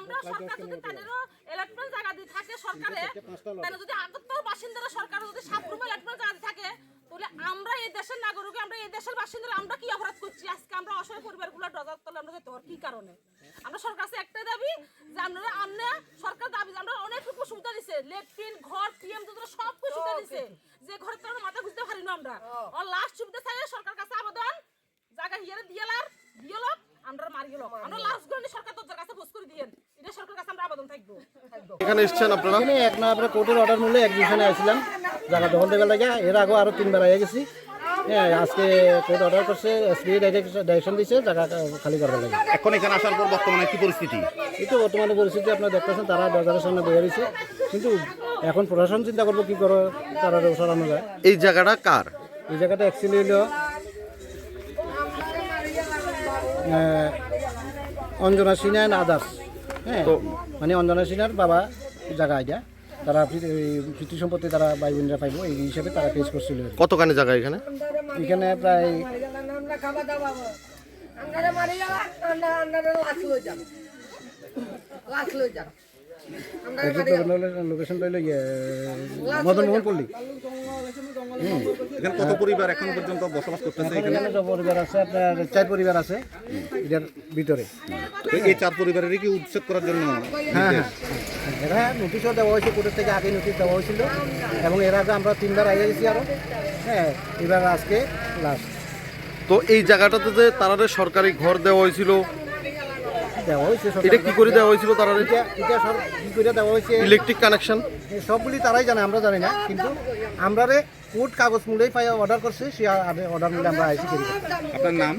আমরা সরকার যদি তাদেরও এলাটমেন্ট জায়গা দিয়ে থাকে সরকারে তাহলে যদি আগত্তর বাসিন্দারা সরকার যদি সাবরুমে এলাটমেন্ট জায়গা দিয়ে থাকে তাহলে আমরা এই দেশের নাগরিক আমরা এই দেশের বাসিন্দারা আমরা কি অপরাধ করছি? আজকে আমরা অসহায় পরিবারগুলো ডজার তলে আমরা যেতে পারি কি কারণে? আমরা সরকার কাছে একটাই দাবি যে আপনারা আমরা সরকার দাবি আমরা অনেকটুকু সুবিধা দিছে। লেট্রিন ঘর পিএম সব কিছু সুবিধা দিছে যে ঘরের তো আমরা মাথা বুঝতে পারি না আমরা আর লাস্ট সুবিধা চাই সরকার কাছে আবেদন জায়গা হিয়ারে দিয়ালার দিয়ালক আমরা মারি গেল আমরা লাস্ট গন্ডি সরকার তোর কাছে পোস্ট করে দিয়েন এটা সরকার কাছে আমরা আবেদন থাকব এখানে এসছেন আপনারা? এখানে এক না আমরা কোর্টের অর্ডার মূল্যে একজিশনে আসছিলাম। জায়গা দখল দেবে লাগে এর আগেও আরও তিনবার আগে গেছি। হ্যাঁ আজকে কোর্ট অর্ডার করছে এসপি ডাইরেকশন দিছে জায়গা খালি করবার লাগে। এখন এখানে আসার পর বর্তমানে কি পরিস্থিতি? এই তো বর্তমানে পরিস্থিতি আপনারা দেখতেছেন তারা বাজারের সামনে বয়ে রয়েছে কিন্তু এখন প্রশাসন চিন্তা করব কি করে তারা সরানো যায় এই জায়গাটা কার? এই জায়গাটা অ্যাকচুয়ালি হলো অঞ্জনা সিনহা আদার্স হ্যাঁ। মানে অঞ্জনা সিনহার বাবা জায়গা এটা। তারা পৃ- এই পিতৃ সম্পত্তি তারা ভাই বোনরা পাইব এই হিসাবে তারা পেশ করছিল। কতখানি জায়গা এখানে? এখানে প্রায় লোকেশন রইল ইয়ে মদন মোহন পল্লী। এখানে কত পরিবার এখন পর্যন্ত বসবাস করতেছে এখানে যে পরিবার আছে আপনার চার পরিবার আছে এটার ভিতরে। তো এই চার পরিবারেরই কি উচ্ছেদ করার জন্য হ্যাঁ হ্যাঁ। এরা নোটিশও দেওয়া হয়েছে কোর্টের থেকে আগে নোটিশ দেওয়া হয়েছিল। এবং এর আগে আমরা তিনবার আগে গেছি আরও হ্যাঁ এবার আজকে লাস্ট তো এই জায়গাটাতে যে তারারে সরকারি ঘর দেওয়া হয়েছিল দেওয়া হয়েছে এটা কি করে দেওয়া হয়েছিল তারা? এটা এটা সব কি করে দেওয়া হয়েছে? ইলেকট্রিক কানেকশন সবগুলি তারাই জানে আমরা জানি না কিন্তু আমরা কোর্ট কাগজ মূলেই পাই অর্ডার করছে সে অর্ডার মিলে আমরা আইসি করি আপনার নাম?